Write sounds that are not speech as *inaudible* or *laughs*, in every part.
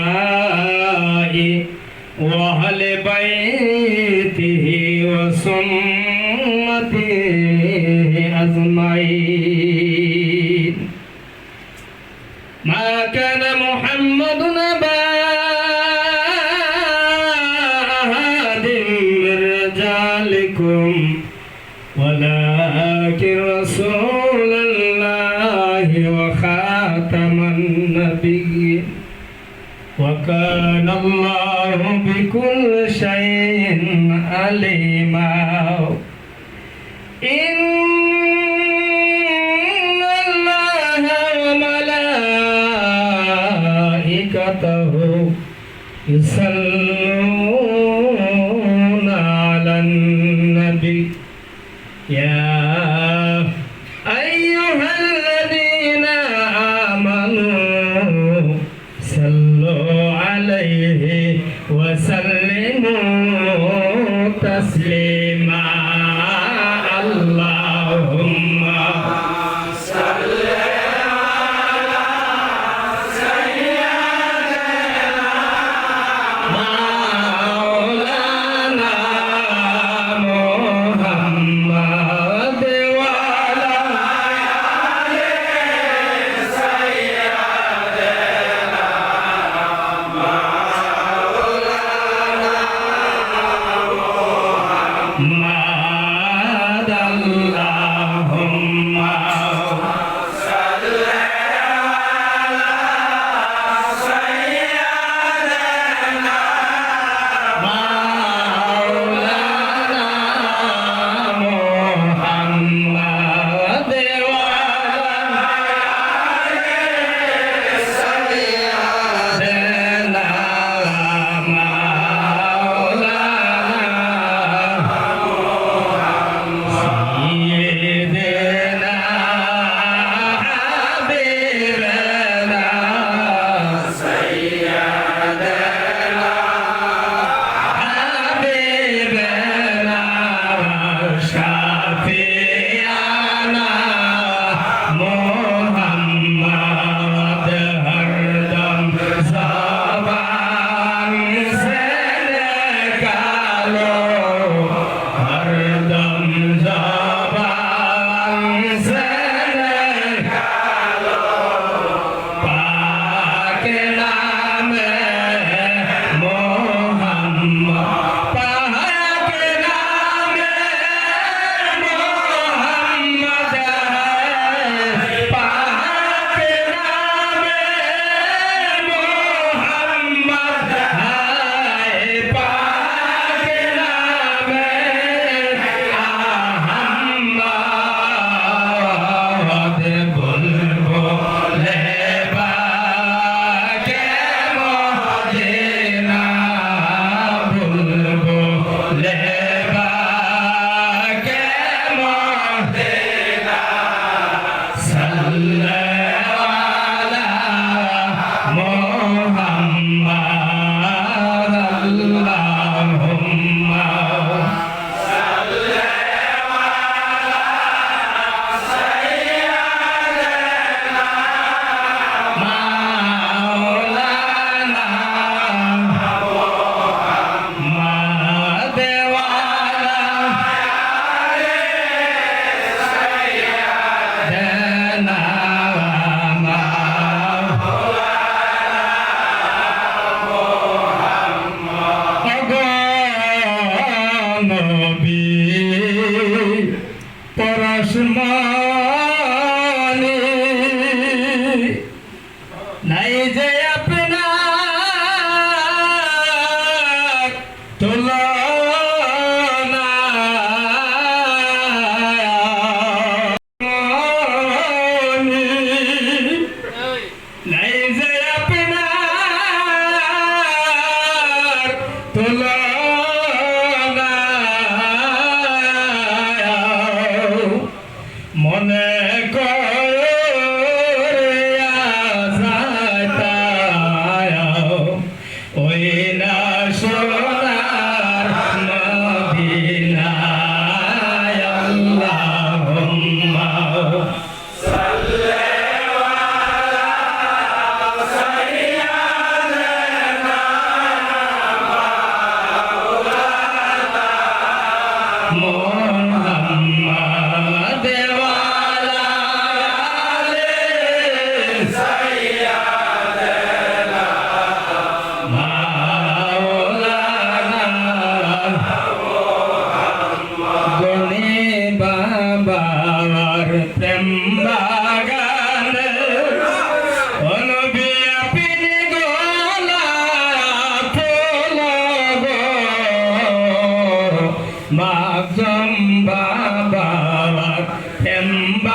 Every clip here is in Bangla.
أوليائه وأهل بيته وسنته يصلون মা എമ്പ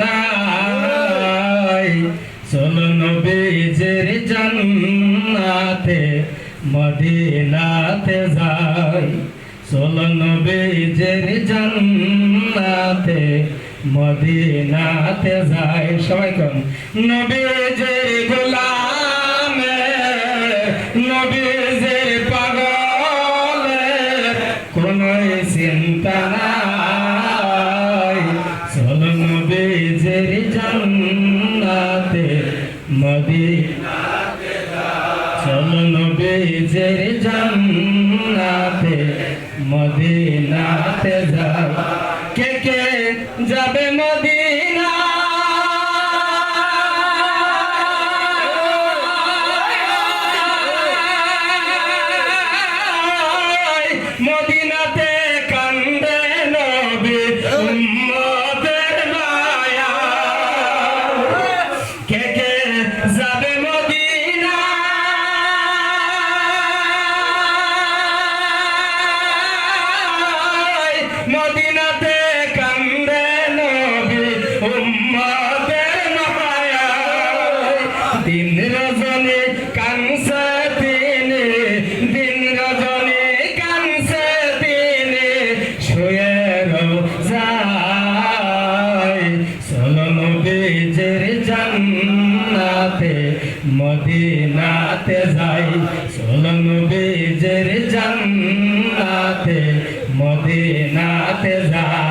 নাই শোনো নবীজির জান্নাতে মদিনাতে যাই। শোনো নবীজির জান্নাতে মদিনাতে যাই। সবাই কম নবীজির নিজের জান্নাতে মদিনাতে যা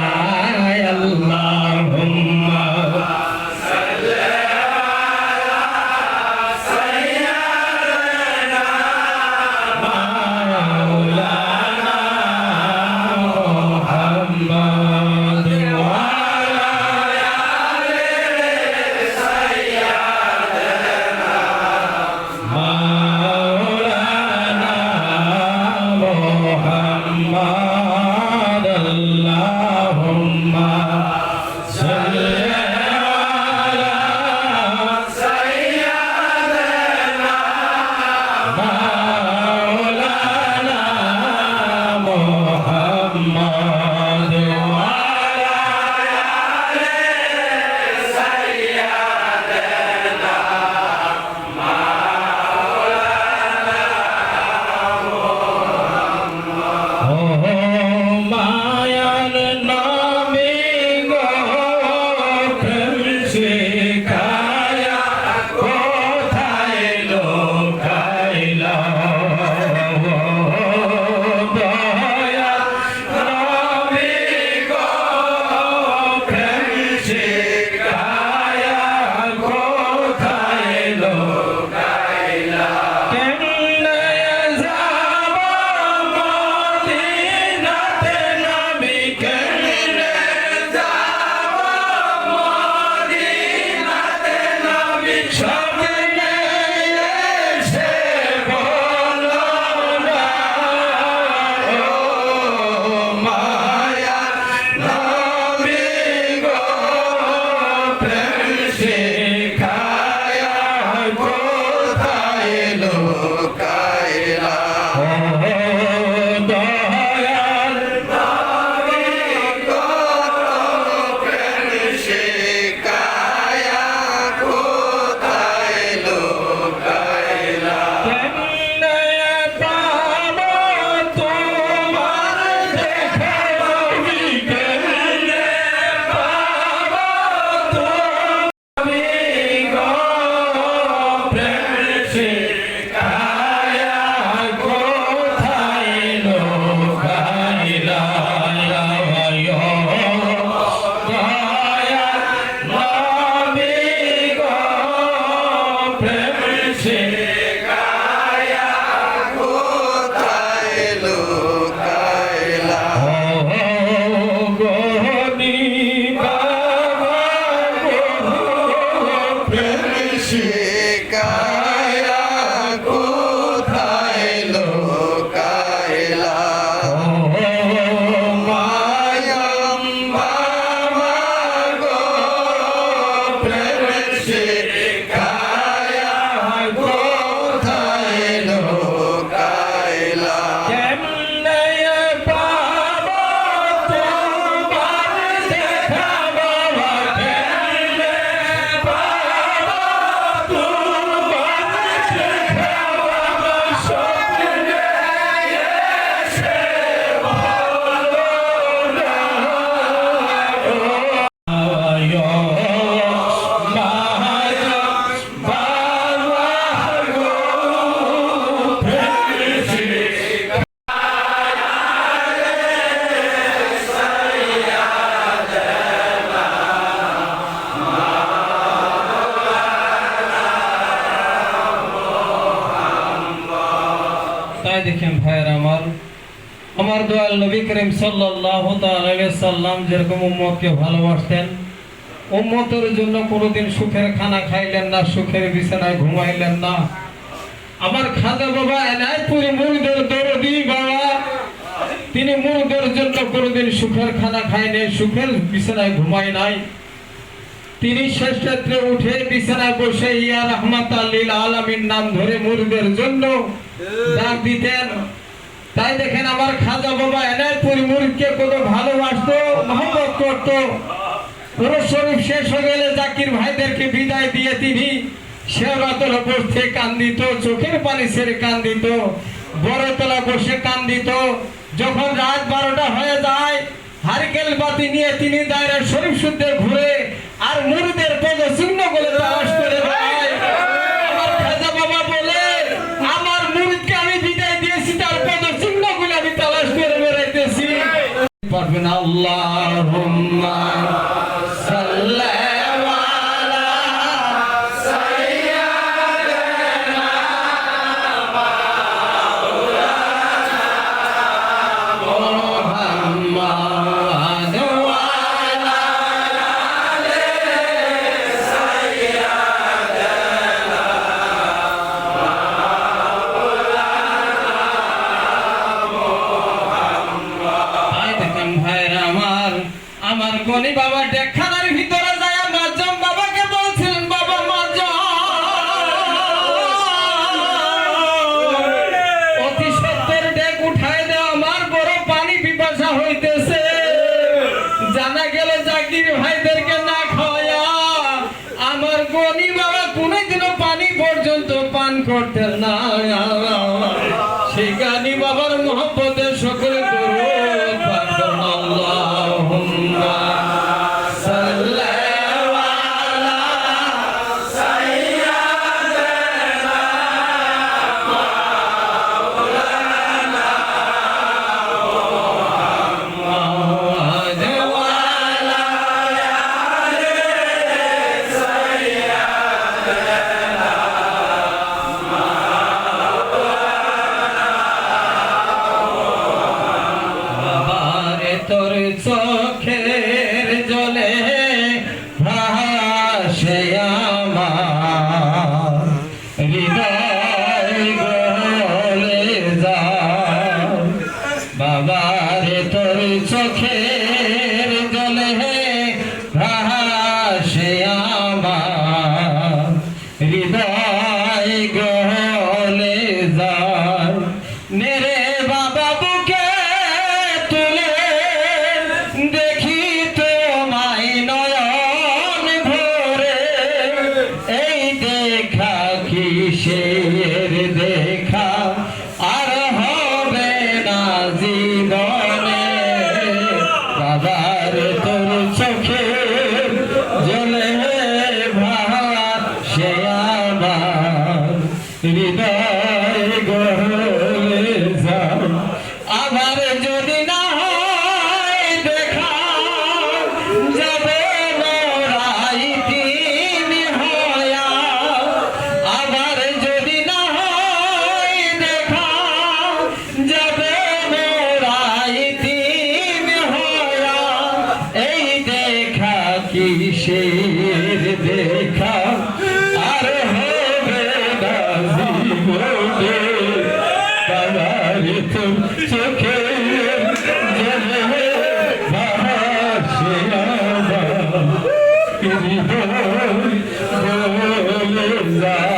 Krishna. সাল্লাম যেরকম উম্মতকে ভালোবাসতেন, উম্মতের জন্য কোনোদিন সুখের খানা খাইলেন না, সুখের বিছানায় ঘুমাইলেন না। আমার খাজা বাবা এনায়তপুরি মুরিদের দরদি বাবা, তিনি মুরিদের জন্য কোনোদিন সুখের খানা খায়নি সুখের বিছানায় ঘুমায় নাই। তিনি শেষ উঠে বিছানায় বসে, ইয়া রহমাত আল্লিল আলামিন নাম ধরে মুরিদের জন্য ডাক দিতেন। তাই দেখেন আমার খাজা বাবা এনায়তপুরি মুরিদকে কত ভালোবাসতো, মহব্বত করতো। শরীফ শেষ হয়ে গেলে জাকির ভাইদেরকে বিদায় দিয়ে তিনি বসতে কান্দিত চোখের পানি কান্দিত বড়তলা বসে কান্দিত যখন রাত বারোটা হয়ে যায়, হারিকেল বাতি নিয়ে তিনি দায়রা শরীফ শুদ্ধে ঘুরে আর মুরিদের পদ চিহ্ন বলে তালাশ পারবেন আল্লাহুম্মা। *laughs* হৃদয় বলে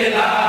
*laughs* Yeah.